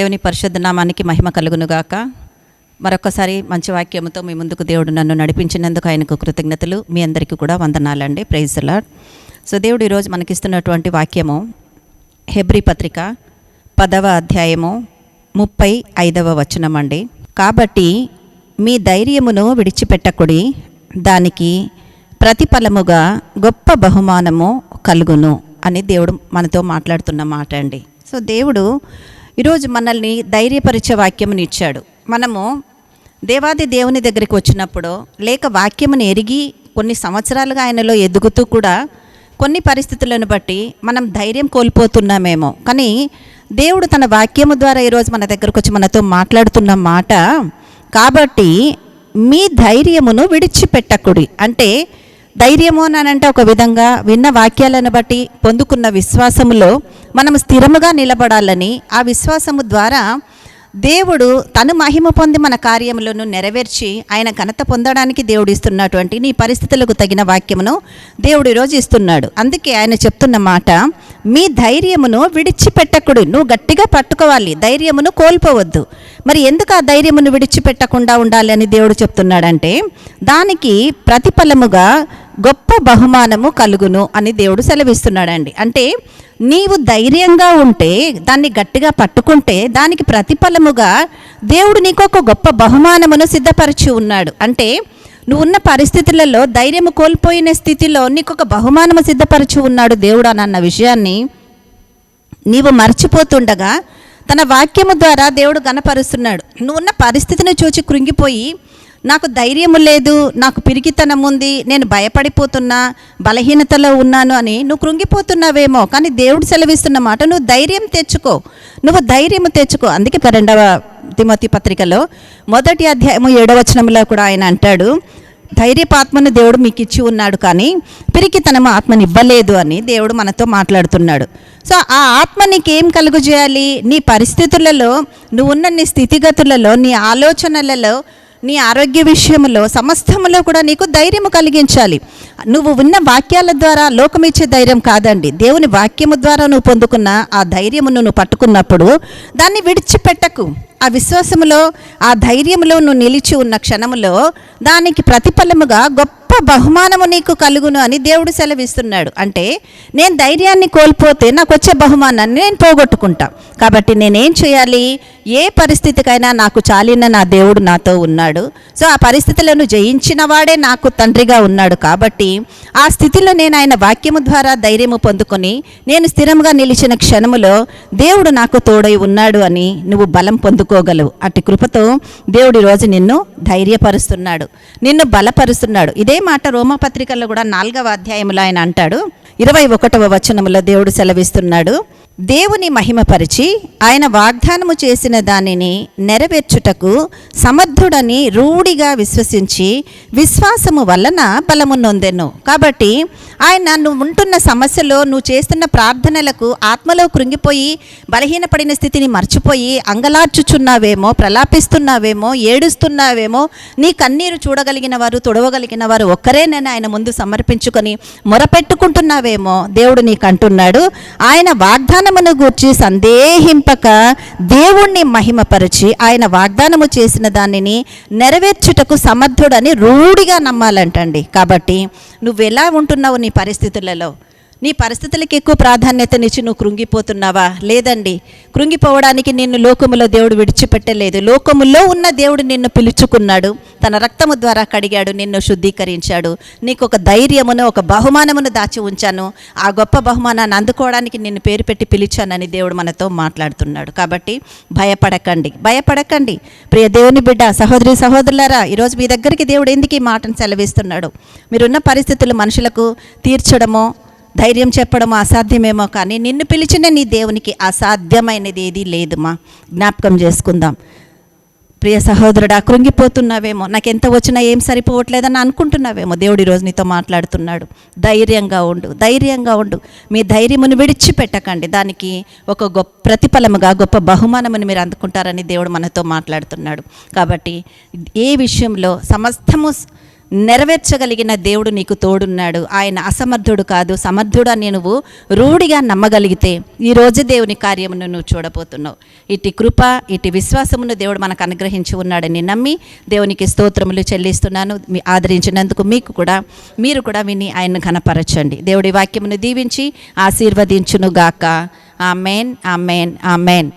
దేవుని పరిశుద్ధ నామానికి మహిమ కలుగునుగాక. మరొకసారి మంచి వాక్యముతో మీ ముందుకు దేవుడు నన్ను నడిపించినందుకు ఆయనకు కృతజ్ఞతలు. మీ అందరికీ కూడా వందనాలండి. ప్రైజ్ లాడ్ సో దేవుడు ఈరోజు మనకిస్తున్నటువంటి వాక్యము హెబ్రి పత్రిక పదవ అధ్యాయము ముప్పై ఐదవ వచనం అండి కాబట్టి మీ ధైర్యమును విడిచిపెట్టకుడి దానికి ప్రతిఫలముగా గొప్ప బహుమానము కలుగును అని దేవుడు మనతో మాట్లాడుతున్న మాట అండి సో దేవుడు ఈరోజు మనల్ని ధైర్యపరిచే వాక్యముని ఇచ్చాడు. మనము దేవాది దేవుని దగ్గరికి వచ్చినప్పుడు లేక వాక్యముని ఎరిగి కొన్ని సంవత్సరాలుగా ఆయనలో ఎదుగుతూ కూడా కొన్ని పరిస్థితులను బట్టి మనం ధైర్యం కోల్పోతున్నామేమో. కానీ దేవుడు తన వాక్యము ద్వారా ఈరోజు మన దగ్గరకు వచ్చి మనతో మాట్లాడుతున్న మాట కాబట్టి మీ ధైర్యమును విడిచిపెట్టకుడి. అంటే ధైర్యము అని అంటే ఒక విధంగా విన్న వాక్యాలను బట్టి పొందుకున్న విశ్వాసములో మనం స్థిరముగా నిలబడాలని ఆ విశ్వాసము ద్వారా దేవుడు తను మహిమ పొంది మన కార్యములను నెరవేర్చి ఆయన ఘనత పొందడానికి దేవుడు ఇస్తున్నటువంటి నీ పరిస్థితులకు తగిన వాక్యమును దేవుడు ఈరోజు ఇస్తున్నాడు. అందుకే ఆయన చెప్తున్న మాట మీ ధైర్యమును విడిచిపెట్టకుడు నువ్వు గట్టిగా పట్టుకోవాలి ధైర్యమును కోల్పోవద్దు. మరి ఎందుకు ఆ ధైర్యమును విడిచిపెట్టకుండా ఉండాలి అని దేవుడు చెప్తున్నాడంటే దానికి ప్రతిఫలముగా గొప్ప బహుమానము కలుగును అని దేవుడు సెలవిస్తున్నాడండి. అంటే నీవు ధైర్యంగా ఉంటే దాన్ని గట్టిగా పట్టుకుంటే దానికి ప్రతిఫలముగా దేవుడు నీకు ఒక గొప్ప బహుమానమును సిద్ధపరిచి ఉన్నాడు. అంటే నువ్వు ఉన్న పరిస్థితులలో ధైర్యము కోల్పోయిన స్థితిలో నీకు ఒక బహుమానము సిద్ధపరచి ఉన్నాడు దేవుడు అని అన్న విషయాన్ని నీవు మర్చిపోతుండగా తన వాక్యము ద్వారా దేవుడు గనపరుస్తున్నాడు. నువ్వు ఉన్న పరిస్థితిని చూచి కృంగిపోయి నాకు ధైర్యము లేదు నాకు పిరికితనం ఉంది నేను భయపడిపోతున్నా బలహీనతలో ఉన్నాను అని నువ్వు కృంగిపోతున్నావేమో కానీ దేవుడు సెలవిస్తున్న మాట నువ్వు ధైర్యం తెచ్చుకో. నువ్వు ధైర్యం తెచ్చుకో. అందుకే రెండవ తిమోతి పత్రికలో మొదటి అధ్యాయము ఏడవచనంలో కూడా ఆయన అంటాడు ధైర్యపాత్మను దేవుడు మీకు ఇచ్చి ఉన్నాడు కానీ పిరికితనము ఆత్మని ఇవ్వలేదు అని దేవుడు మనతో మాట్లాడుతున్నాడు. సో ఆ ఆత్మ నీకేం కలుగు చేయాలి? నీ పరిస్థితులలో నువ్వున్న నీ స్థితిగతులలో నీ ఆలోచనలలో నీ ఆరోగ్య విషయంలో సమస్తములో కూడా నీకు ధైర్యము కలిగించాలి. నువ్వు ఉన్న వాక్యాల ద్వారా లోకమిచ్చే ధైర్యం కాదండి. దేవుని వాక్యము ద్వారా నువ్వు పొందుకున్న ఆ ధైర్యమును నువ్వు పట్టుకున్నప్పుడు దాన్ని విడిచిపెట్టకు. ఆ విశ్వాసములో ఆ ధైర్యంలో నువ్వు నిలిచి ఉన్న క్షణములో దానికి ప్రతిఫలముగా గొప్ప బహుమానము నీకు కలుగును అని దేవుడు సెలవిస్తున్నాడు. అంటే నేను ధైర్యాన్ని కోల్పోతే నాకు వచ్చే బహుమానాన్ని నేను పోగొట్టుకుంటా. కాబట్టి నేనేం చేయాలి? ఏ పరిస్థితికైనా నాకు చాలిన నా దేవుడు నాతో ఉన్నాడు. సో ఆ పరిస్థితులను జయించిన వాడే నాకు తండ్రిగా ఉన్నాడు కాబట్టి ఆ స్థితిలో నేను ఆయన వాక్యము ద్వారా ధైర్యము పొందుకొని నేను స్థిరంగా నిలిచిన క్షణములో దేవుడు నాకు తోడై ఉన్నాడు అని నువ్వు బలం పొందుకోగలవు అట్టి కృపతో దేవుడి రోజు నిన్ను ధైర్యపరుస్తున్నాడు. నిన్ను బలపరుస్తున్నాడు. ఇదే మాట రోమపత్రికల్లో కూడా నాలుగవ అధ్యాయంలో ఆయన అంటాడు. ఇరవై ఒకటవ వచనములో దేవుడు సెలవిస్తున్నాడు. దేవుని మహిమపరిచి ఆయన వాగ్దానము చేసిన దానిని నెరవేర్చుటకు సమర్థుడని రూఢిగా విశ్వసించి విశ్వాసము వలన బలము నొందెను. కాబట్టి ఆయన నువ్వు ఉంటున్న సమస్యలో నువ్వు చేస్తున్న ప్రార్థనలకు ఆత్మలో కృంగిపోయి బలహీనపడిన స్థితిని మర్చిపోయి అంగలార్చుచున్నావేమో ప్రలాపిస్తున్నావేమో ఏడుస్తున్నావేమో నీ కన్నీరు చూడగలిగిన వారు తుడవగలిగిన వారు ఒక్కరేనని ఆయన ముందు సమర్పించుకొని మొరపెట్టుకుంటున్నావేమో దేవుడు నీకు అంటున్నాడు ఆయన వాగ్దానమును గూర్చి సందేహింపక దేవుణ్ణి మహిమపరిచి ఆయన వాగ్దానము చేసిన దానిని నెరవేర్చుటకు సమర్థుడని రూఢిగా నమ్మాలంటండి. కాబట్టి నువ్వు ఎలా ఉంటున్నావు నీ పరిస్థితులలో? నీ పరిస్థితులకు ఎక్కువ ప్రాధాన్యతనిచ్చి నువ్వు కృంగిపోతున్నావా? లేదండి. కృంగిపోవడానికి నిన్ను లోకములో దేవుడు విడిచిపెట్టలేదు. లోకములో ఉన్న దేవుడు నిన్ను పిలుచుకున్నాడు. తన రక్తము ద్వారా కడిగాడు నిన్ను శుద్ధీకరించాడు. నీకు ఒక ధైర్యమును ఒక బహుమానమును దాచి ఉంచాను. ఆ గొప్ప బహుమానాన్ని అందుకోవడానికి నిన్ను పేరు పెట్టి పిలిచానని దేవుడు మనతో మాట్లాడుతున్నాడు. కాబట్టి భయపడకండి. భయపడకండి. ప్రియ దేవుని బిడ్డ సహోదరి సహోదరులారా ఈరోజు మీ దగ్గరికి దేవుడు ఎందుకు ఈ మాటను సెలవిస్తున్నాడు? మీరున్న పరిస్థితులు మనుషులకు తీర్చడమో ధైర్యం చెప్పడం అసాధ్యమేమో కానీ నిన్ను పిలిచిన నీ దేవునికి అసాధ్యమైనది ఏది లేదుమా? జ్ఞాపకం చేసుకుందాం. ప్రియ సహోదరుడా కృంగిపోతున్నావేమో. నాకు ఎంత వచ్చినా ఏం సరిపోవట్లేదని అనుకుంటున్నావేమో. దేవుడు ఈరోజు నీతో మాట్లాడుతున్నాడు. ధైర్యంగా ఉండు ధైర్యంగా ఉండు. మీ ధైర్యమును విడిచిపెట్టకండి. దానికి ఒక గొప్ప ప్రతిఫలముగా గొప్ప బహుమానమును మీరు అందుకుంటారని దేవుడు మనతో మాట్లాడుతున్నాడు. కాబట్టి ఏ విషయంలో సమస్తము నెరవేర్చగలిగిన దేవుడు నీకు తోడున్నాడు. ఆయన అసమర్థుడు కాదు. సమర్థుడు అని నువ్వు రూఢిగా నమ్మగలిగితే ఈ రోజు దేవుని కార్యమును నువ్వు చూడబోతున్నావు. ఇటు కృప ఇటు విశ్వాసమును దేవుడు మనకు అనుగ్రహించి ఉన్నాడని నమ్మి దేవునికి స్తోత్రములు చెల్లిస్తున్నాను. మీ ఆదరించినందుకు మీకు కూడా మీరు కూడా విని ఆయన్ను ఘనపరచండి. దేవుడి వాక్యమును దీవించి ఆశీర్వదించునుగాక. Amen amen amen.